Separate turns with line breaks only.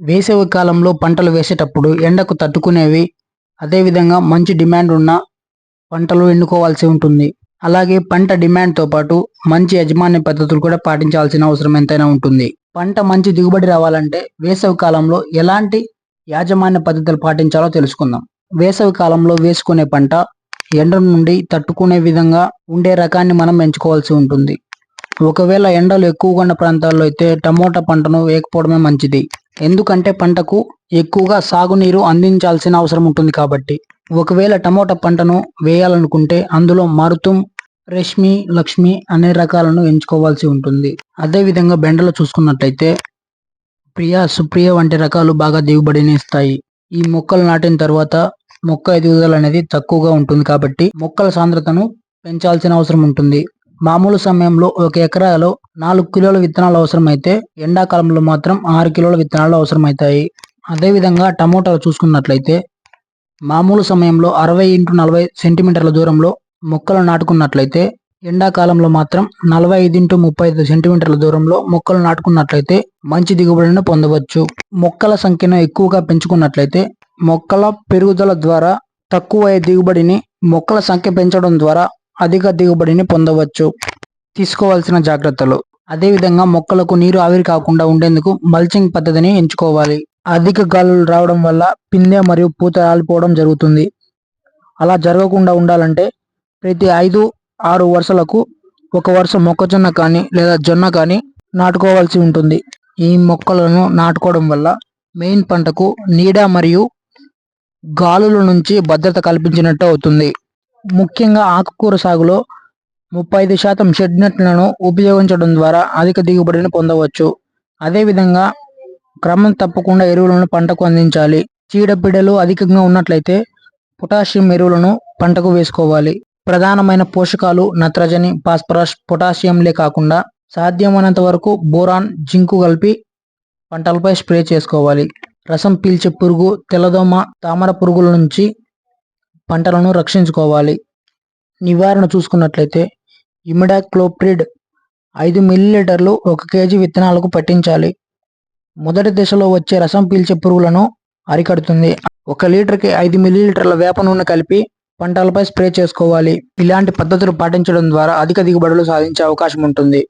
వేసవి కాలంలో పంటలు వేసేటప్పుడు ఎండకు తట్టుకునేవి అదేవిధంగా మంచి డిమాండ్ ఉన్న పంటలు ఎన్నుకోవాల్సి ఉంటుంది. అలాగే పంట డిమాండ్తో పాటు మంచి యజమాని పద్ధతులు కూడా పాటించాల్సిన అవసరం ఎంతైనా ఉంటుంది. పంట మంచి దిగుబడి రావాలంటే వేసవి కాలంలో ఎలాంటి యాజమాన్య పద్ధతులు పాటించాలో తెలుసుకుందాం. వేసవి కాలంలో వేసుకునే పంట ఎండ నుండి తట్టుకునే విధంగా ఉండే రకాన్ని మనం ఎంచుకోవాల్సి ఉంటుంది. ఒకవేళ ఎండలు ఎక్కువగా ఉన్న ప్రాంతాల్లో అయితే టమోటా పంటను వేయకపోవడమే మంచిది. ఎందుకంటే పంటకు ఎక్కువగా సాగునీరు అందించాల్సిన అవసరం ఉంటుంది కాబట్టి. ఒకవేళ టమోటా పంటను వేయాలనుకుంటే అందులో మారుతుం రష్మి లక్ష్మి అనే రకాలను ఎంచుకోవాల్సి ఉంటుంది. అదే విధంగా బెండలు చూసుకున్నట్లయితే ప్రియ సుప్రియ వంటి రకాలు బాగా దిగుబడిని ఇస్తాయి ఈ మొక్కలు నాటిన తర్వాత మొక్క ఎదుగుదల అనేది తక్కువగా ఉంటుంది కాబట్టి మొక్కల సాంద్రతను పెంచాల్సిన అవసరం ఉంటుంది. మామూలు సమయంలో ఒక ఎకరాలో నాలుగు కిలోల విత్తనాలు అవసరమైతే ఎండాకాలంలో మాత్రం ఆరు కిలోల విత్తనాలు అవసరమవుతాయి అదేవిధంగా టమోటాలు చూసుకున్నట్లయితే మామూలు సమయంలో అరవై ఇంటూ నలభై సెంటీమీటర్ల దూరంలో మొక్కలు నాటుకున్నట్లయితే ఎండాకాలంలో మాత్రం నలభై ఐదు ఇంటూ ముప్పై ఐదు సెంటీమీటర్ల దూరంలో మొక్కలు నాటుకున్నట్లయితే మంచి దిగుబడిని పొందవచ్చు. మొక్కల సంఖ్యను ఎక్కువగా పెంచుకున్నట్లయితే మొక్కల పెరుగుదల ద్వారా తక్కువ దిగుబడిని మొక్కల సంఖ్య పెంచడం ద్వారా అధిక దిగుబడిని పొందవచ్చు. తీసుకోవాల్సిన జాగ్రత్తలు. అదేవిధంగా మొక్కలకు నీరు ఆవిరి కాకుండా ఉండేందుకు మల్చింగ్ పద్ధతిని ఎంచుకోవాలి. అధిక గాలులు రావడం వల్ల పిందె మరియు పూత రాలిపోవడం జరుగుతుంది. అలా జరగకుండా ఉండాలంటే ప్రతి ఐదు ఆరు వరుసలకు ఒక వరుస మొక్కజొన్న కానీ లేదా జొన్న కానీ నాటుకోవాల్సి ఉంటుంది. ఈ మొక్కలను నాటుకోవడం వల్ల మెయిన్ పంటకు నీడ మరియు గాలుల నుంచి భద్రత కల్పించినట్టు అవుతుంది. ముఖ్యంగా ఆకుకూర సాగులో ముప్పై ఐదు శాతం షెడ్ నెట్లను ఉపయోగించడం ద్వారా అధిక దిగుబడిని పొందవచ్చు. అదేవిధంగా క్రమం తప్పకుండా ఎరువులను పంటకు అందించాలి. చీడపీడలు అధికంగా ఉన్నట్లయితే పొటాషియం ఎరువులను పంటకు వేసుకోవాలి. ప్రధానమైన పోషకాలు నత్రజని ఫాస్ఫరస్ పొటాషియంలే కాకుండా సాధ్యమైనంత వరకు బోరాన్ జింకు కలిపి పంటలపై స్ప్రే చేసుకోవాలి. రసం పీల్చే పురుగు తెల్లదోమ తామర పురుగుల నుంచి పంటలను రక్షించుకోవాలి. నివారణ చూసుకున్నట్లయితే ఇమిడాక్లోప్రిడ్ ఐదు మిల్లీలీటర్లు ఒక కేజీ విత్తనాలకు పట్టించాలి. మొదటి దశలో వచ్చే రసం పీల్చే పురుగులను అరికడుతుంది. ఒక లీటర్కి ఐదు మిల్లీలీటర్ల వేప నూనె కలిపి పంటలపై స్ప్రే చేసుకోవాలి. ఇలాంటి పద్ధతులు పాటించడం ద్వారా అధిక దిగుబడులు సాధించే అవకాశం ఉంటుంది.